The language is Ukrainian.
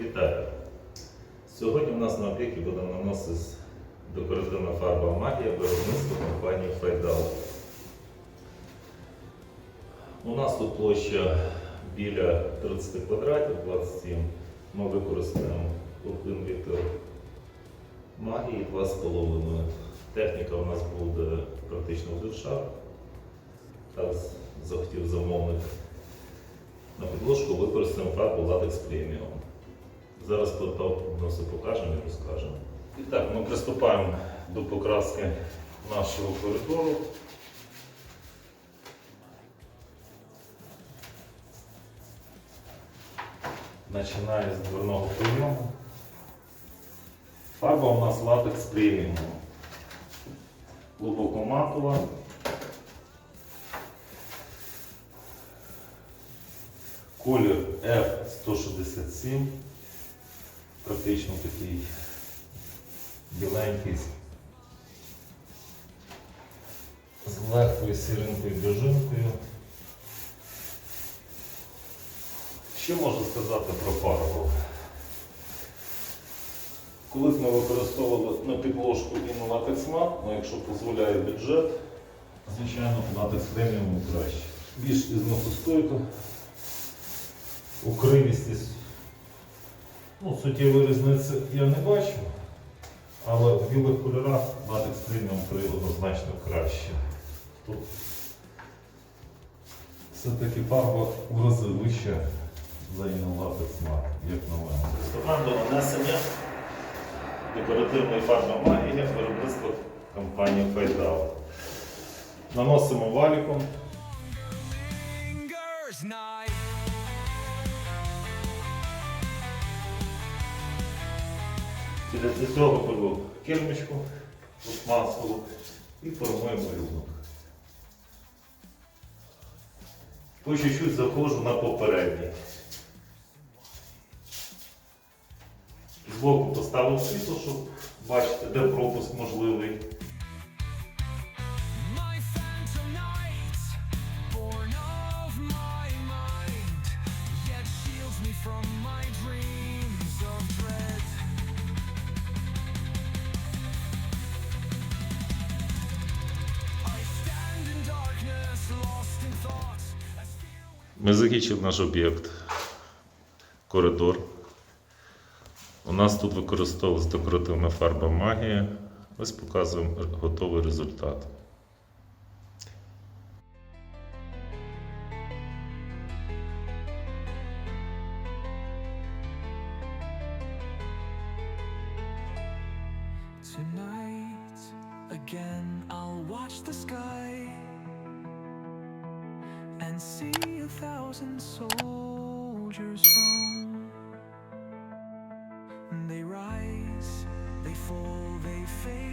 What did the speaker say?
Вітаю! Сьогодні у нас на об'єкті буде наноситись декоративна фарба магія виробництва компанії Файдал. У нас тут площа біля 30 квадратів, 27. Ми використаємо 1 літр магії 2,5. Техніка у нас буде практично шар. Так захотів замовник. На підложку використаємо фарбу латекс. Зараз все покажемо і розкажемо. І так, ми приступаємо до покраски нашого коридору. Починаю з дверного прийому. Фарба у нас латекс преміум. Глибокоматова. Колір F167. Практично такий біленький. З легкою сіринкою біжинкою. Що можу сказати про фарбу? Колись ми використовували на підложку і на латекс мат, але якщо дозволяє бюджет, звичайно, латекс преміум краще. Більш ізносостойка, укривістість. Ну, суттєвої різниці я не бачу, але в білих кольорах латекс преміум однозначно краще. Тут все-таки фарба в рази вища за латекс мат, як на мене. Приступаємо до нанесення декоративної фарби магія виробництва компанії Файдал. Наносимо валіком. Night. Цього беру кермичку пластмасову і формуємо малюнок. По чуть-чуть заходжу на попередній. Збоку поставив світло, щоб бачити, де пропуск можливий. My Ми закінчили наш об'єкт. Коридор. У нас тут використовувалась декоративна фарба магія. Ось показуємо готовий результат. Tonight, again, I'll watch the sky and see a before they fade.